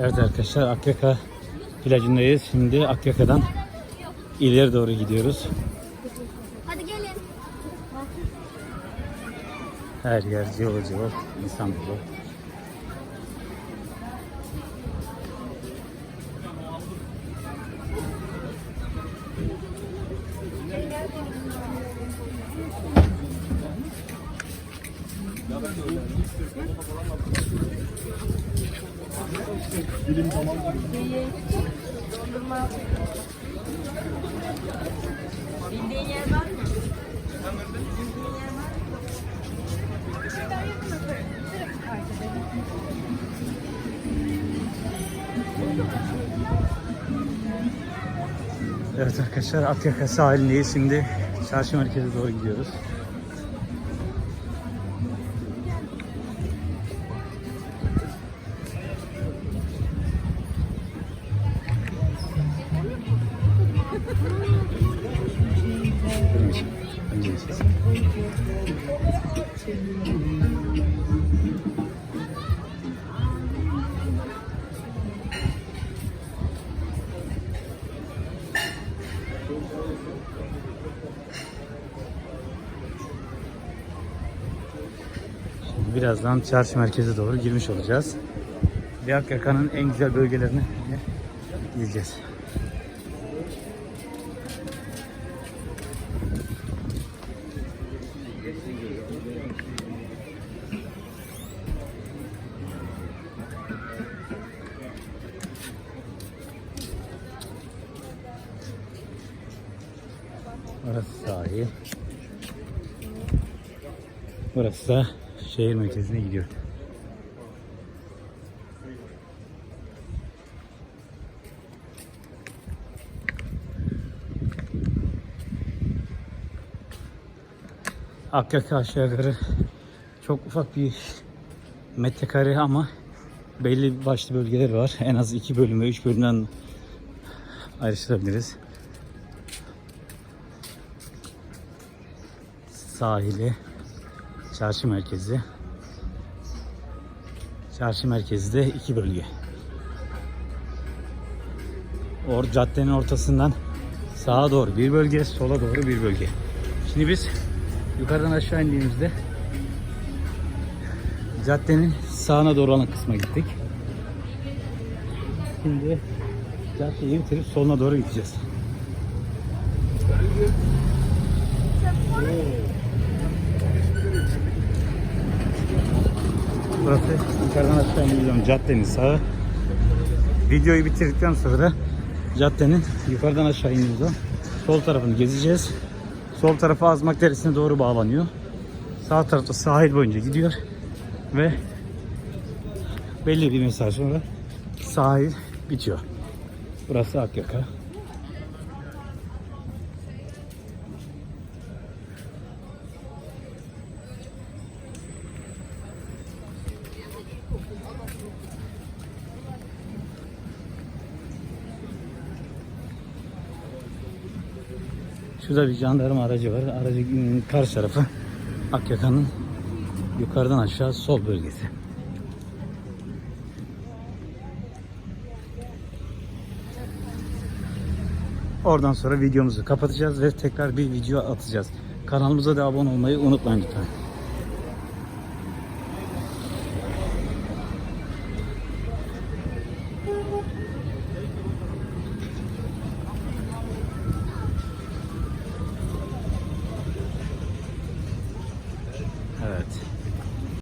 Evet arkadaşlar Akyaka plajındayız. Şimdi Akyaka'dan ileri doğru gidiyoruz. Hadi gelin. Her yer cıvıl cıvıl insan dolu. Bildiğin yer var mı? Evet arkadaşlar Akyaka sahilindeyiz. Şimdi çarşı merkeze doğru gidiyoruz. Şimdi birazdan çarşı merkeze doğru girmiş olacağız. Akyaka'nın en güzel bölgelerine gideceğiz. Burası sahil. Burası da şehir merkezine gidiyor. Akyaka aşağı yukarı çok ufak bir metrekare ama belli başlı bölgeleri var. En az iki bölüm ve üç bölümden ayrıştırabiliriz. Sahili, çarşı merkezi. Çarşı merkezi de iki bölge. Or caddenin ortasından sağa doğru bir bölge, sola doğru bir bölge. Şimdi biz yukarıdan aşağı indiğimizde caddenin sağına doğru olan kısma gittik. Şimdi caddeyi bitirip soluna doğru gideceğiz. Burası yukarıdan aşağı indiğim caddenin sağı. Videoyu bitirdikten sonra caddenin yukarıdan aşağı indiğimiz sol tarafını gezeceğiz. Sol tarafı Azmak Deresi'ne doğru bağlanıyor. Sağ tarafta sahil boyunca gidiyor ve belli bir mesaj sonra sahil bitiyor. Burası Akyaka. Şurada bir jandarma aracı var. Aracın karşı tarafı Akyaka'nın yukarıdan aşağı sol bölgesi. Oradan sonra videomuzu kapatacağız ve tekrar bir video atacağız. Kanalımıza da abone olmayı unutmayın lütfen.